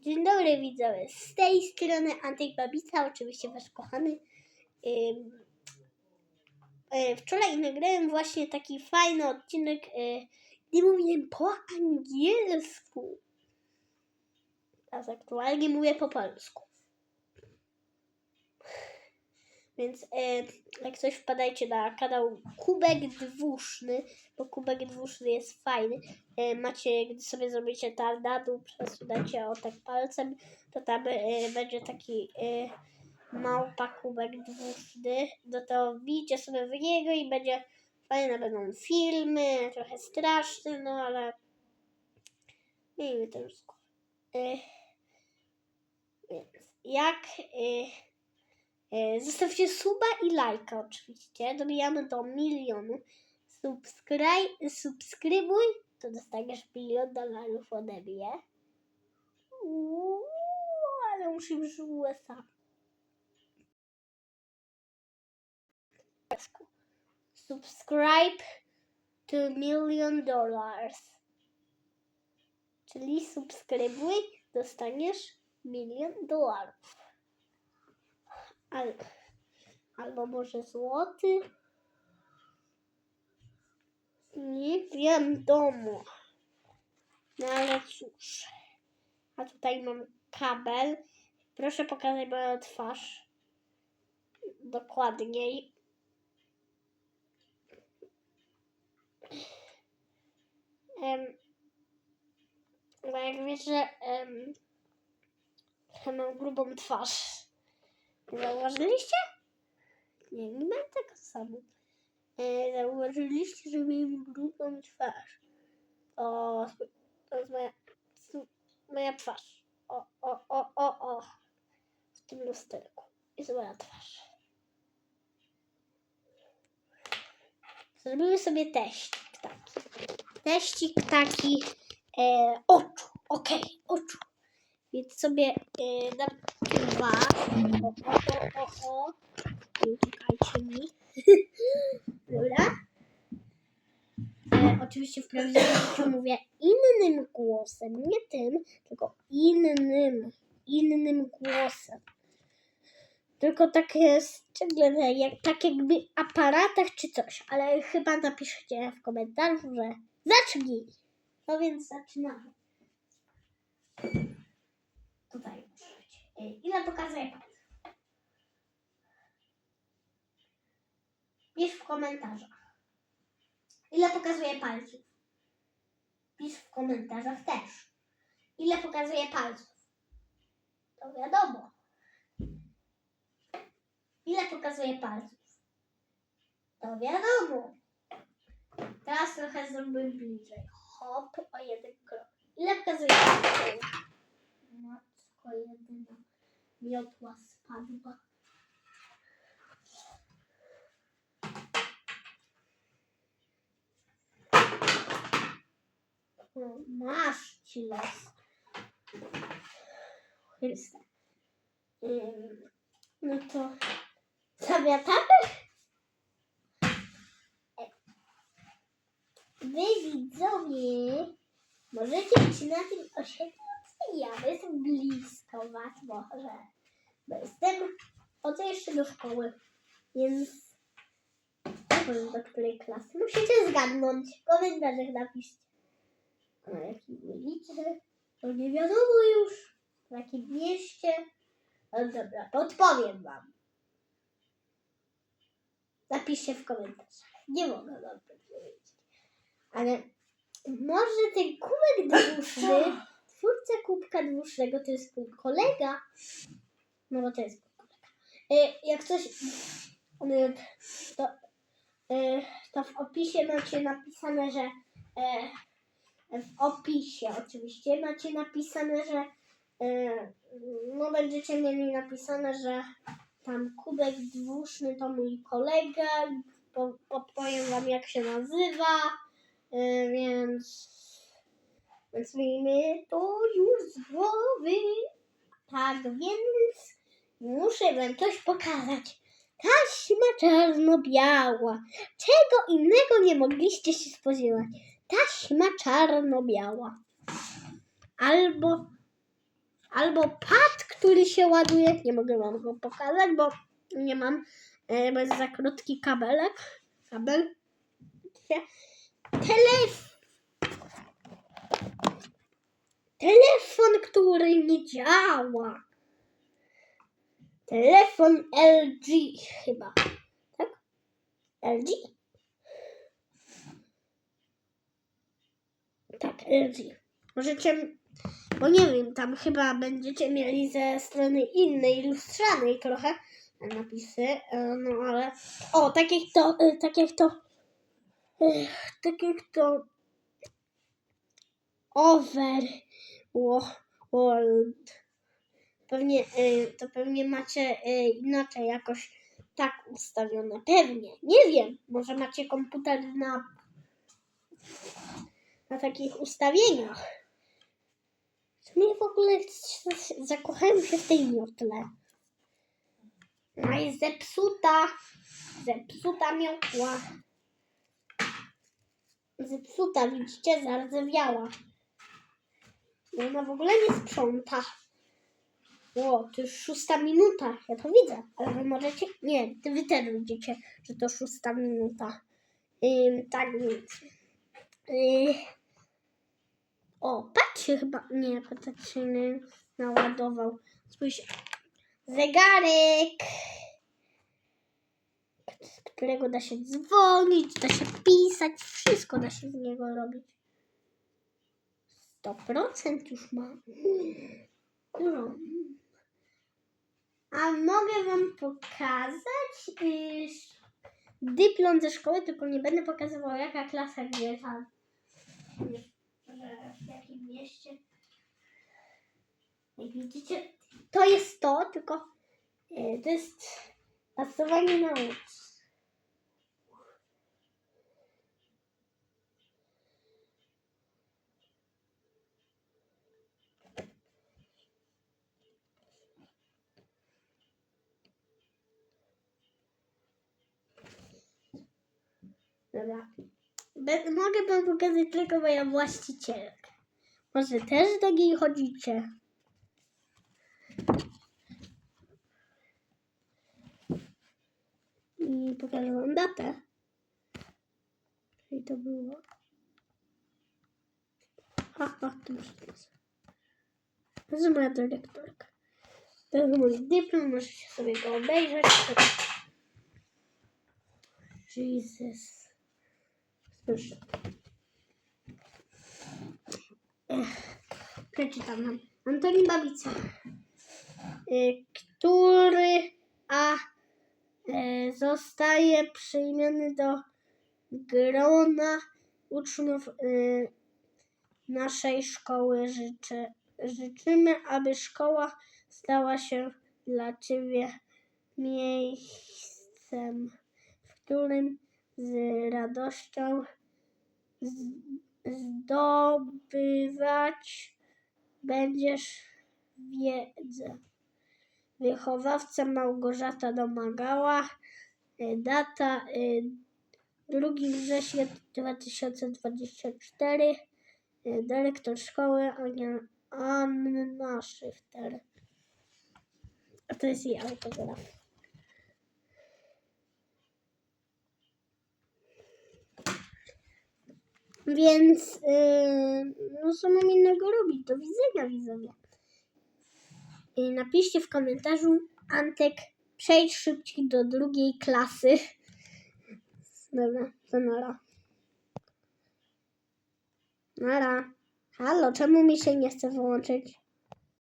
Dzień dobry widzowie, z tej strony Antyk Babica, oczywiście wasz kochany. E, Wczoraj nagrałem właśnie taki fajny odcinek, e, gdzie mówiłem po angielsku. Teraz aktualnie mówię po polsku. Więc e, jak coś wpadajcie na kanał Kubek Dwuszny, bo Kubek Dwuszny jest fajny. E, macie, gdy sobie zrobicie tam na dół, przesunacie o tak palcem, to tam e, będzie taki e, małpa kubek dwuszny. No to wbijcie sobie w niego i będzie fajne będą filmy, trochę straszne, no ale miejmy to już. E, więc jak E, Zostawcie suba i lajka oczywiście. Dobijamy do milionu. Subskryj, subskrybuj, to dostaniesz milion dolarów ode mnie. Uuu, ale muszę już USA. Subscribe to million dollars. Czyli subskrybuj, dostaniesz milion dolarów. Al, albo może złoty. Nie wiadomo. No ale cóż. A tutaj mam kabel. Proszę pokazać moją twarz. Dokładniej. Em, bo jak wiecie, em, ja mam grubą twarz. Zauważyliście? Nie, nie mam tego samo. E, zauważyliście, że miałem grubą twarz. O, to jest moja, moja twarz. O, o, o, o, o. W tym lusterku jest moja twarz. Zrobimy sobie teścik taki. Teścik taki e, oczu. Okej, oczu. Więc sobie e, dam dwa. O, o, o, o, o. Nie Uciekajcie mi. Dobra. E, oczywiście w prawdziwym mówię innym głosem. Nie tym, tylko innym. Innym głosem. Tylko tak jest jak, tak jakby aparatach czy coś. Ale chyba napiszcie w komentarzu, że zacznij. No więc zaczynamy. Tutaj muszę. E, Ile pokazuje palców? Pisz w komentarzach. Ile pokazuje palców? Pisz w komentarzach też. Ile pokazuje palców? To wiadomo. Ile pokazuje palców? To wiadomo. Teraz trochę zrobimy bliżej. Hop, o jeden krok. Ile pokazuje palców? Matko jedyna. Miotła spadła. Masz ci los. Chryste. No to zamiatamy? E, Wy widzowie możecie być na tym osiedlu ja, jestem blisko was może. Bo jestem od jeszcze do szkoły, więc nie wiem do której klasy. Musicie zgadnąć. W komentarzach napiszcie. Na jakiej ulicy? To nie wiadomo już. W jakim mieście? No dobra, podpowiem wam. Napiszcie w komentarzach. Nie mogę wam powiedzieć. Ale może ten kubek dłuższy twórca kubka dłuższego to jest mój kolega. No bo to jest mój kolega. E, jak coś, e, to, e, to w opisie macie napisane, że w opisie oczywiście macie napisane, że e, no będziecie mieli napisane, że tam kubek dwuszny to mój kolega. Po, podpowiem wam jak się nazywa. E, więc więc miejmy to już z głowy. Tak więc muszę wam coś pokazać. Taśma czarno-biała. Czego innego nie mogliście się spodziewać. Taśma czarno-biała. Albo albo pad, który się ładuje. Nie mogę wam go pokazać, bo nie mam, e, bo jest za krótki kabelek. Kabel. Telefon. Telefon, który nie działa. Telefon LG chyba. Tak? LG? Tak, LG. Możecie, bo nie wiem, tam chyba będziecie mieli ze strony innej, lustrzanej trochę napisy, e, no ale o, tak jak to, e, tak jak to, e, tak jak to over wo- world. Pewnie, to pewnie macie inaczej jakoś tak ustawione. Pewnie, nie wiem, może macie komputer na na takich ustawieniach. Mnie w ogóle zakochałem się w tej miotle. No i zepsuta, zepsuta miotła. Zepsuta, widzicie, zardzewiała. No ona w ogóle nie sprząta. O, to już szósta minuta, ja to widzę, ale wy możecie, nie, wy też widzicie, że to szósta minuta. Ym, tak więc. Yy, o, patrzcie chyba. Nie, patrz się nie naładował. Spójrz. Zegarek. Z którego da się dzwonić, da się pisać, wszystko da się z niego robić. 100% już ma. Dużo. A mogę wam pokazać dyplom ze szkoły, tylko nie będę pokazywał jaka klasa gdzie tam. Nie że w jakim mieście. Jak widzicie, to jest to, tylko e, to jest pasowanie na łódź. Dobra. Be- mogę wam pokazać tylko moją właścicielkę. Może też do niej chodzicie? I pokażę wam datę. Czyli to było. A, a, to. To jest moja dyrektorka. To jest mój dyplom, możecie sobie go obejrzeć. Jesus. Proszę. Przeczytam nam. Antoni Babica, y, który a e, zostaje przyjmiony do grona uczniów y, naszej szkoły. Życzę, życzymy, aby szkoła stała się dla Ciebie miejscem, w którym z radością z- zdobywać będziesz wiedzę. Wychowawca Małgorzata domagała. Y, Data y, 2 września 2024. Y, Dyrektor szkoły Ania, Anna Szyfter. A to jest jej autograf. Więc yy, no co mam innego robić? Do widzenia widzowie. I napiszcie w komentarzu Antek, przejdź szybciej do drugiej klasy. Dobra, to nara. Nara. Halo, czemu mi się nie chce wyłączyć?